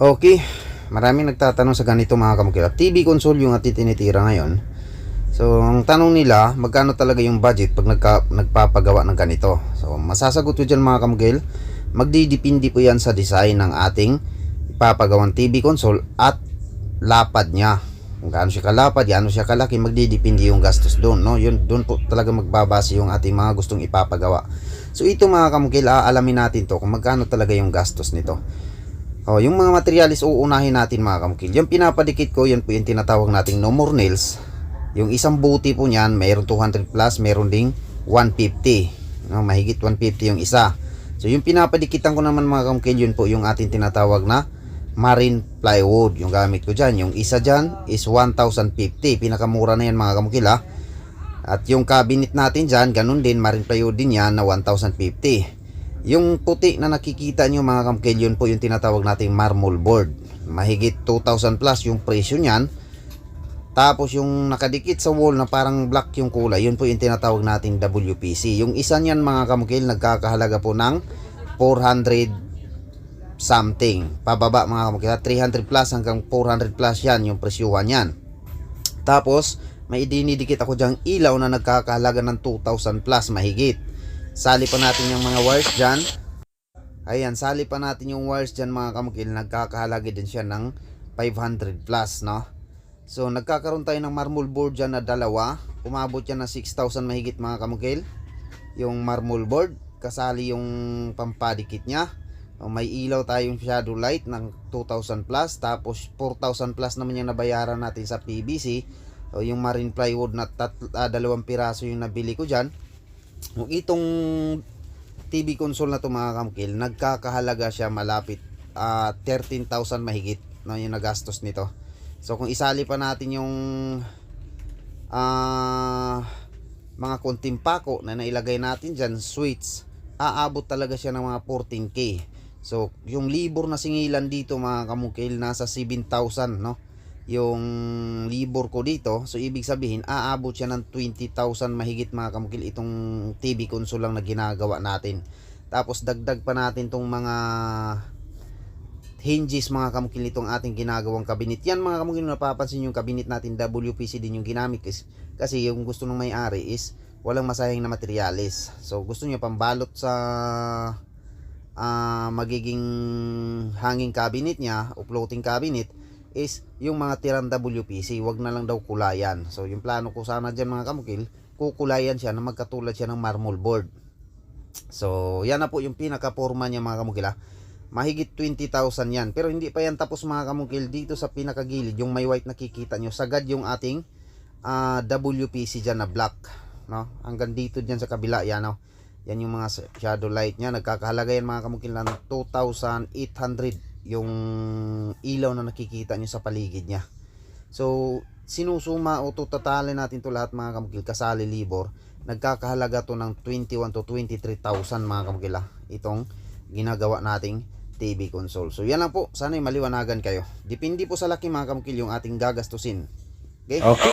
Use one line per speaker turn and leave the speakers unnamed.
Okay, maraming nagtatanong sa ganito mga kamukila. TV console yung ating tinitira ngayon. So, ang tanong nila, magkano talaga yung budget pag nagka, nagpapagawa ng ganito? So, masasagot ko dyan mga kamukil, magdidipindi po yan sa design ng ating ipapagawang TV console at lapad niya. Kung gaano siya kalapad, gaano siya kalaki, magdidipindi yung gastos doon. No? Yun, doon po talaga magbabase yung ating mga gustong ipapagawa. So, ito mga kamukil, aalamin natin to kung magkano talaga yung gastos nito. Oh, yung mga materialis uunahin natin mga kamukil. Yung pinapadikit ko, yan po yung tinatawag nating no more nails. Yung isang buti po niyan, mayroon 200 plus, mayroon ding 150. No, mahigit 150 yung isa. So yung pinapadikitan ko naman mga kamukil, yun po yung ating tinatawag na marine plywood. Yung gamit ko dyan. Yung isa dyan is 1,050. Pinakamura na yan mga kamukil ha. At yung cabinet natin dyan, ganun din, marine plywood din yan na 1,050. Yung puti na nakikita nyo mga kamkil, yun po yung tinatawag nating marble board. Mahigit 2,000 plus yung presyo niyan. Tapos yung nakadikit sa wall na parang black yung kulay, yun po yung tinatawag nating WPC. Yung isa niyan mga kamkil, nagkakahalaga po ng 400 something. Pababa mga kamkil, 300 plus hanggang 400 plus yan yung presyuhan yan. Tapos, may dinidikit ako dyang ilaw na nagkakahalaga ng 2,000 plus mahigit. Sali pa natin yung mga wires dyan. Ayan, sali pa natin yung wires dyan mga kamukil. Nagkakahalaga din siya ng 500 plus, no? So, nagkakaroon tayo ng marble board dyan na dalawa. Umabot yan ng 6,000 mahigit mga kamukil. Yung marble board. Kasali yung pampadikit niya. May ilaw tayong shadow light ng 2,000 plus. Tapos 4,000 plus naman yung nabayaran natin sa PVC. O, yung marine plywood na tat, ah, dalawang piraso yung nabili ko dyan. Kung itong TV console na to mga kamkil, nagkakahalaga siya malapit ah 13,000 mahigit no, yung nagastos nito. So kung isali pa natin yung ah mga konting pako na nailagay natin dyan, switch, aabot talaga siya ng mga 14k. So yung libor na singilan dito mga kamukil, nasa 7,000 no yung libor ko dito. So, ibig sabihin, aabot siya ng 20,000 mahigit mga kamukil itong TV console lang na ginagawa natin. Tapos, dagdag pa natin tong mga hinges mga kamukil itong ating ginagawang kabinet. Yan mga kamukil, napapansin yung kabinet natin, WPC din yung ginamit. Kasi, yung gusto ng may-ari is walang masayang na materyales. So, gusto niya pambalot sa ah, magiging hanging cabinet niya o floating cabinet is yung mga tirang WPC, wag na lang daw kulayan. So yung plano ko sana dyan mga kamukil, kukulayan siya na magkatulad siya ng marble board. So yan na po yung pinaka-forma niya mga kamukil ha. Mahigit 20,000 yan. Pero hindi pa yan tapos mga kamukil dito sa pinakagilid, yung may white nakikita nyo, sagad yung ating ah, WPC dyan na black. No? Hanggang dito dyan sa kabila, yan no? Yan yung mga shadow light niya. Nagkakahalaga yan mga kamukil ng 2,800 yung ilaw na nakikita nyo sa paligid niya. So, sinusuma o tutatali natin to lahat mga kamukil kasali libor. Nagkakahalaga to ng 21 to 23,000 mga kamukil ah, itong ginagawa nating TV console. So, yan lang po. Sana maliwanagan kayo. Depende po sa laki mga kamukil yung ating gagastusin. Okay?
Okay.